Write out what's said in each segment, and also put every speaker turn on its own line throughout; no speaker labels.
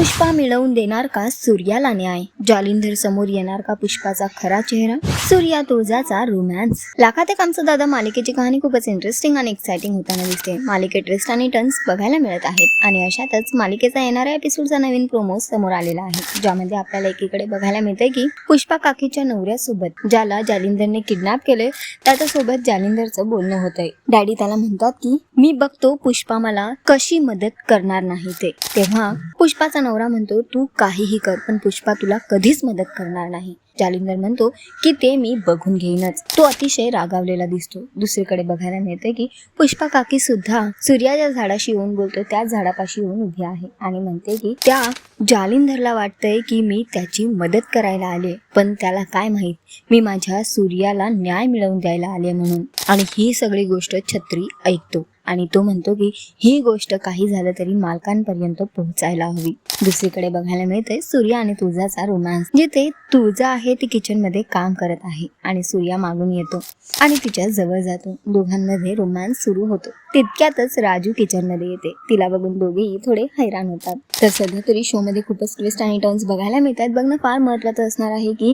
पुष्पा मिळवून देणार का? सूर्याला न्याय. जालिंधर समोर येणार का पुष्पाचा खरा चेहरा? सूर्या तुळजाचा रोमॅन्स लाखात एक आमचं दादा मालिकेची कहाणी खूपच इंटरेस्टिंग आणि एक्साइटिंग होताना दिसते. मालिकेत ट्विस्ट आणि टर्न्स बघायला मिळत आहेत. आणि अशातच मालिकेचा येणाऱ्या एपिसोडचा नवीन प्रोमो समोर आलेला आहे. ज्यामध्ये आपल्याला एकीकडे बघायला मिळते की पुष्पा काकीच्या नवऱ्यासोबत ज्याला जालिंदरने किडनॅप केले त्याच्यासोबत जालिंदरचं बोलणं होतंय. डॅडी त्याला म्हणतात की मी बघतो पुष्पा मला कशी मदत करणार नाही ते. तेव्हा पुष्पाचा नवरा म्हणतो तू काहीही कर पण पुष्पा तुला कधीच मदत करणार नाही. जालिंदर म्हणतो की ते मी बघून घेईनच. तो अतिशय रागावलेला दिसतो. दुसरीकडे बघायला मिळते की पुष्पा काकी सुद्धा सूर्याच्या झाडाशी येऊन बोलतो त्याच झाडापाशी येऊन उभी आहे. आणि म्हणते की त्या जालिंदरला वाटतंय की मी त्याची मदत करायला आले पण त्याला काय माहीत? मी माझ्या सूर्याला न्याय मिळवून द्यायला आले म्हणून. आणि ही सगळी गोष्ट छत्री ऐकतो. आणि तो म्हणतो की ही गोष्ट काही झालं तरी मालकांपर्यंत पोहोचायला हवी. दुसरीकडे बघायला मिळते सूर्या आणि तुळजाचा रोमांस जिथे तुळजा आहे ती किचनमध्ये काम करत आहे आणि सूर्या मागून येतो आणि तिच्या जवळ जातो. दोघांमध्ये रोमांस सुरू होतो. तितक्यातच राजू किचनमध्ये येते. तिला बघून दोघेही थोडे हैराण होतात. तर सध्या तरी शो मध्ये खूपच ट्विस्ट आणि टर्न्स बघायला मिळतात बघणं फार महत्वाचं असणार आहे की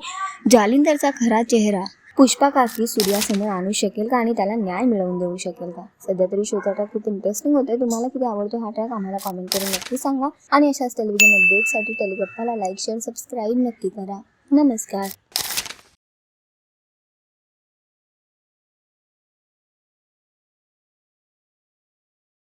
जालिंदरचा खरा चेहरा पुष्पा काकी सूर्यासमोर आणू शकेल का आणि त्याला न्याय मिळवून देऊ शकेल का? सध्या तरी शोचा ट्रॅक खूप इंटरेस्टिंग होतोय. तुम्हाला किती आवडतो हा ट्रॅक आम्हाला कॉमेंट करून नक्की सांगा. आणि अशाच टेलिव्हिजन अपडेटसाठी टेलिगप्पाला लाईक शेअर सबस्क्राईब नक्की करा. नमस्कार.